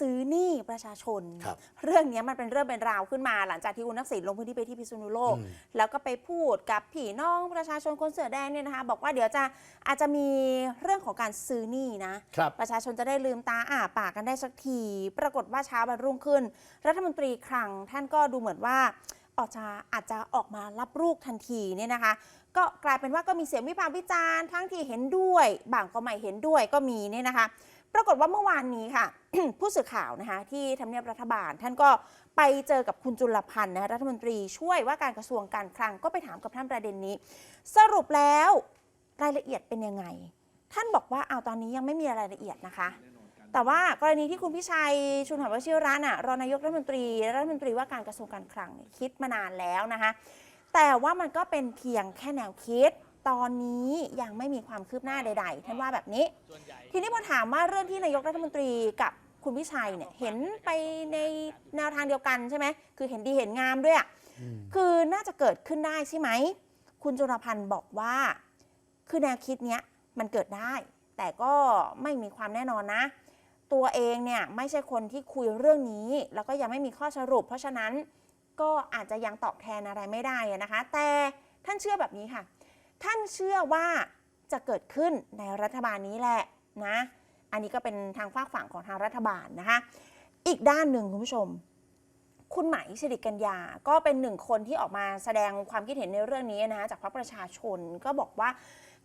ซื้อหนี้ประชาชน ครับเรื่องนี้มันเป็นเรื่องเป็นราวขึ้นมา หลังจากที่คุณทักษิณลงพื้นที่ไปที่พิษณุโลก อืม แล้วก็ไปพูดกับพี่น้องประชาชนคนเสือแดงเนี่ยนะคะ บอกว่าเดี๋ยวจะอาจจะมีเรื่องของการซื้อหนี้นะ ครับ ประชาชนจะได้ลืมตาอ้าปากกันได้สักที ปรากฏว่าเช้าวันรุ่งขึ้น รัฐมนตรีคลังท่านก็ดูเหมือนว่าออกจะอาจจะออกมารับลูกทันทีเนี่ยนะคะ ก็กลายเป็นว่าก็มีเสียงวิพากษ์วิจารณ์ทั้งที่เห็นด้วยบางก็ไม่เห็นด้วยก็มีเนี่ยนะคะ ปรากฏว่าเมื่อวานนี้ค่ะ ผู้สื่อข่าวนะคะที่ทำเนียบรัฐบาล ท่านก็ไปเจอกับคุณจุลพันธ์นะคะรัฐมนตรีช่วยว่าการกระทรวงการคลังก็ไปถามกับท่านประเด็นนี้ สรุปแล้วรายละเอียดเป็นยังไง ท่านบอกว่าเอาตอนนี้ยังไม่มีรายละเอียดนะคะ แต่ว่ากรณีที่คุณพิชัยชุนหวชิระน่ะรองนายกรัฐมนตรีรัฐมนตรีว่าการกระทรวงการคลังเนี่ยคิดมานานแล้วนะคะแต่ว่ามันก็เป็นเพียงแค่แนวคิด ตอนนี้ยังไม่มีความคืบหน้าใด ๆ ท่านว่าแบบนี้ ทีนี้พอถามว่าเรื่องที่นายกรัฐมนตรีกับคุณพิชัยเนี่ยเห็นไปในแนวทางเดียวกันใช่ไหมคือเห็นดีเห็นงามด้วยอะอืมคือน่าจะเกิดขึ้นได้ใช่ไหม คุณจุลพันธ์บอกว่า คือแนวคิดเนี้ยมันเกิดได้ แต่ก็ไม่มีความแน่นอนนะ ตัวเองเนี่ยไม่ใช่คนที่คุยเรื่องนี้ แล้วก็ยังไม่มีข้อสรุป เพราะฉะนั้นก็อาจจะยังตอบแทนอะไรไม่ได้อะนะคะ แต่ท่านเชื่อแบบนี้ค่ะ ท่านเชื่อว่าจะเกิดขึ้นในรัฐบาลนี้แหละนะ อันนี้ก็เป็นทางฝากฝั่งของทางรัฐบาลนะคะ อีกด้านหนึ่งคุณผู้ชม คุณไหมสิริกัญญา ก็เป็นหนึ่งคนที่ออกมาแสดงความคิดเห็นในเรื่องนี้นะคะจากพรรคประชาชนก็บอกว่า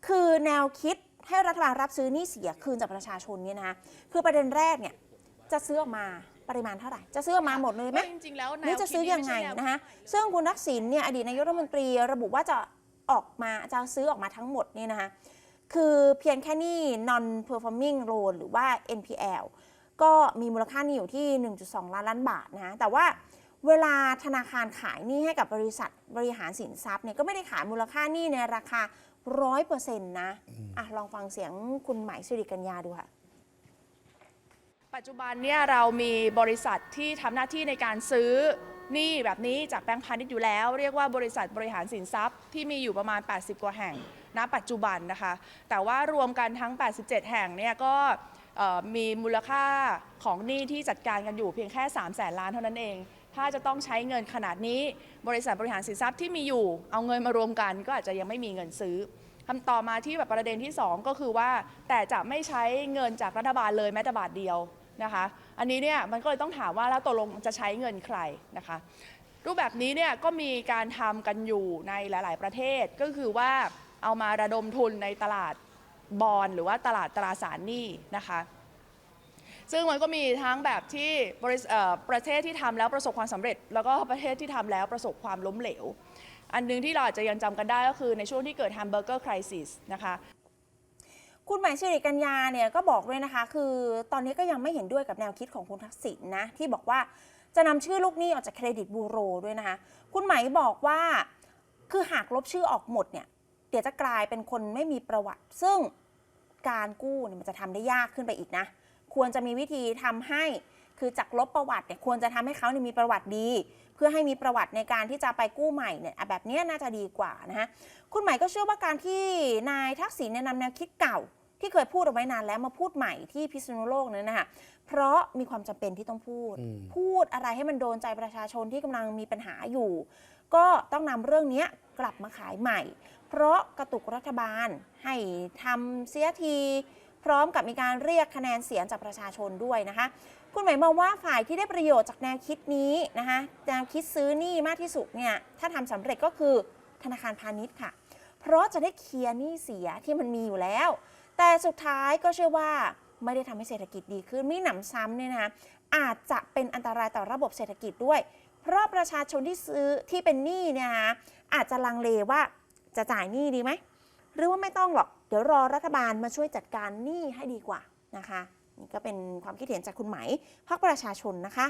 คือแนวคิดให้รัฐบาลรับซื้อหนี้เสียคืนจากประชาชนเนี่ยนะคะคือประเด็นแรกเนี่ยจะซื้อออกมาปริมาณเท่าไหร่ จะซื้อออกมาหมดเลยไหมจริงๆแล้วแนวหรือจะซื้อยังไงคิดนี่ม่ใช่แวนะคะซึ่งคุณทักษิณเนี่ยอดีตนายกรัฐมนตรีระบุว่าจะ ออกมาจะซื้อออกมาทั้งหมดนี่นะคะคือเพียงแค่หนี้ non performing loan หรือว่า NPL ก็มีมูลค่าหนี้อยู่ที่ 1.2 ล้านล้านบาทนะแต่ว่าเวลาธนาคารขายหนี้ให้กับบริษัทบริหารสินทรัพย์เนี่ยก็ไม่ได้ขายมูลค่าหนี้ในราคา 100%นะอะลองฟังเสียงคุณไหมสิริกัญญาดูค่ะปัจจุบันเนี่ยเรามีบริษัทที่ทำหน้าที่ในการซื้อ หนี้แบบนี้จากแบงก์พาณิชย์อยู่แล้ว เรียกว่าบริษัทบริหารสินทรัพย์ที่มีอยู่ประมาณ 80 กว่าแห่ง ณ ปัจจุบันนะคะ แต่ว่ารวมกันทั้ง 87 แห่งเนี่ยก็มีมูลค่าของหนี้ที่จัดการกันอยู่เพียงแค่3 0 0แสนล้านเท่านั้นเอง ถ้าจะต้องใช้เงินขนาดนี้ บริษัทบริหารสินทรัพย์ที่มีอยู่ เอาเงินมารวมกันก็อาจจะยังไม่มีเงินซื้อคำต่อมาที่แบบประเด็นที่ 2 ก็คือว่าแต่จะไม่ใช้เงินจากรัฐบาลเลยแม้แต่บาทเดียว นะคะ อันนี้เนี่ยมันก็เลยต้องถามว่าแล้วตกลงจะใช้เงินใครนะคะ รูปแบบนี้เนี่ยก็มีการทำกันอยู่ในหลาย ๆ ประเทศก็คือว่าเอามาระดมทุนในตลาดบอลหรือว่าตลาดตราสารหนี้นะคะซึ่งมันก็มีทั้งแบบที่ประเทศที่ทำแล้วประสบความสำเร็จ แล้วก็ประเทศที่ทำแล้วประสบความล้มเหลว อันหนึงที่เราอาจจะยังจำกันได้ก็คือในช่วงที่เกิด Hamburger Crisis นะคะ คุณหมายสิริกัญญาเนี่ยก็บอกด้วยนะคะ คือตอนนี้ก็ยังไม่เห็นด้วยกับแนวคิดของคุณทักษิณนะที่บอกว่าจะนำชื่อลูกหนี้ออกจากเครดิตบูโรด้วยนะคะ คุณหมายบอกว่าคือหากลบชื่อออกหมดเนี่ยเดี๋ยวจะกลายเป็นคนไม่มีประวัติ ซึ่งการกู้เนี่ยมันจะทำได้ยากขึ้นไปอีกนะ ควรจะมีวิธีทำให้ คือจากลบประวัติเนี่ยควรจะทำให้เขาเนี่ยมีประวัติดี เพื่อให้มีประวัติในการที่จะไปกู้ใหม่เนี่ยอะแบบเนี้ยน่าจะดีกว่านะฮะคุณใหม่ก็เชื่อว่าการที่นายทักษิณเนี่ยนำแนวคิดเก่า ที่เคยพูดเอาไว้นานแล้วมาพูดใหม่ที่พิษณุโลกนั้นนะคะเพราะมีความจำเป็นที่ต้องพูดอืมพูดอะไรให้มันโดนใจประชาชนที่กำลังมีปัญหาอยู่ ก็ต้องนำเรื่องเนี้ยกลับมาขายใหม่ เพราะกระตุกรัฐบาลให้ทำเสียที พร้อมกับมีการเรียกคะแนนเสียงจากประชาชนด้วยนะคะ คุณหมายมองว่าฝ่ายที่ได้ประโยชน์จากแนวคิดนี้นะคะแนวคิดซื้อหนี้มากที่สุดเนี่ยถ้าทำสำเร็จก็คือธนาคารพาณิชย์ค่ะ เพราะจะได้เคลียร์หนี้เสียที่มันมีอยู่แล้ว แต่สุดท้ายก็เชื่อว่าไม่ได้ทำให้เศรษฐกิจดีขึ้นมีหนำซ้ำเนี่ยนะอาจจะเป็นอันตรายต่อระบบเศรษฐกิจด้วย เพราะประชาชนที่ซื้อที่เป็นหนี้เนี่ยนะอาจจะลังเลว่าจะจ่ายหนี้ดีไหมหรือว่าไม่ต้องหรอกเดี๋ยวรอรัฐบาลมาช่วยจัดการหนี้ให้ดีกว่านะคะ นี่ก็เป็นความคิดเห็นจากคุณไหมพรรคประชาชนนะคะ